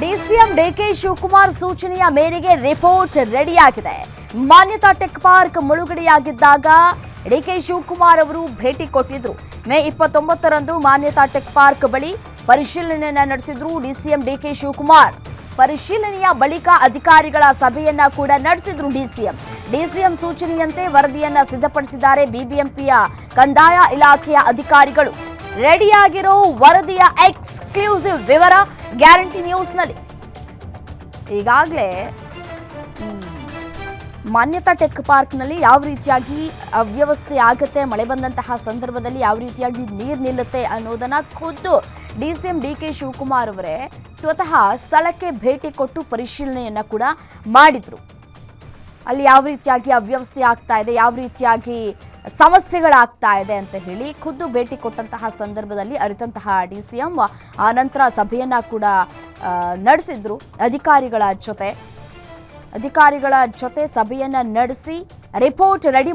DCM DK Shivakumar ಸೂಚನೆಯ ಮೇರೆಗೆ report ರೆಡಿಯಾಗಿದೆ. ಮಾನ್ಯತಾ ಟೆಕ್ ಪಾರ್ಕ್ ಮುಳುಗಡೆಯಾಗಿದ್ದಾಗ ಡಿಕೆ ಶಿವಕುಮಾರ್ ಅವರು ಭೇಟಿ ಕೊಟ್ಟಿದ್ರು. ಮೇ ಇಪ್ಪತ್ತೊಂಬತ್ತರಂದು ಮಾನ್ಯತಾ ಟೆಕ್ ಪಾರ್ಕ್ ಬಳಿ ಪರಿಶೀಲನೆಯನ್ನ ನಡೆಸಿದ್ರು ಡಿಸಿಎಂ ಡಿಕೆ ಶಿವಕುಮಾರ್. ಪರಿಶೀಲನೆಯ ಬಳಿಕ ಅಧಿಕಾರಿಗಳ ಸಭೆಯನ್ನ ಕೂಡ ನಡೆಸಿದ್ರು ಡಿಸಿಎಂ. ಡಿಸಿಎಂ ಸೂಚನೆಯಂತೆ ವರದಿಯನ್ನ ಸಿದ್ಧಪಡಿಸಿದ್ದಾರೆ ಬಿಬಿಎಂಪಿಯ ಕಂದಾಯ ಇಲಾಖೆಯ ಅಧಿಕಾರಿಗಳು. ರೆಡಿಯಾಗಿರೋ ವರದಿಯ ಎಕ್ಸ್ಕ್ಲೂಸಿವ್ ವಿವರ ಗ್ಯಾರಂಟಿ ನ್ಯೂಸ್ನಲ್ಲಿ. ಈಗಾಗಲೇ ಈ ಮಾನ್ಯತಾ ಟೆಕ್ ಪಾರ್ಕ್ನಲ್ಲಿ ಯಾವ ರೀತಿಯಾಗಿ ಅವ್ಯವಸ್ಥೆ ಆಗುತ್ತೆ, ಮಳೆ ಬಂದಂತಹ ಸಂದರ್ಭದಲ್ಲಿ ಯಾವ ರೀತಿಯಾಗಿ ನೀರು ನಿಲ್ಲುತ್ತೆ ಅನ್ನೋದನ್ನು ಖುದ್ದು D C M D K Shivakumar ಅವರೇ ಸ್ವತಃ ಸ್ಥಳಕ್ಕೆ ಭೇಟಿ ಕೊಟ್ಟು ಪರಿಶೀಲನೆಯನ್ನು ಕೂಡ ಮಾಡಿದ್ರು. ಅಲ್ಲಿ ಯಾವ ರೀತಿಯಾಗಿ ಅವ್ಯವಸ್ಥೆ ಆಗ್ತಾ ಇದೆ, ಯಾವ ರೀತಿಯಾಗಿ ಸಮಸ್ಯೆಗಳಾಗ್ತಾ ಇದೆ ಅಂತ ಹೇಳಿ ಖುದ್ದು ಭೇಟಿ ಕೊಟ್ಟಂತಹ ಸಂದರ್ಭದಲ್ಲಿ ಅರಿತಂತಹ ಡಿ ಸಿ ಎಂ ಆ ನಂತರ ಸಭೆಯನ್ನ ಕೂಡ ನಡೆಸಿದ್ರು ಅಧಿಕಾರಿಗಳ ಜೊತೆ. ಅಧಿಕಾರಿಗಳ ಜೊತೆ ಸಭೆಯನ್ನ ನಡೆಸಿ ರಿಪೋರ್ಟ್ ರೆಡಿ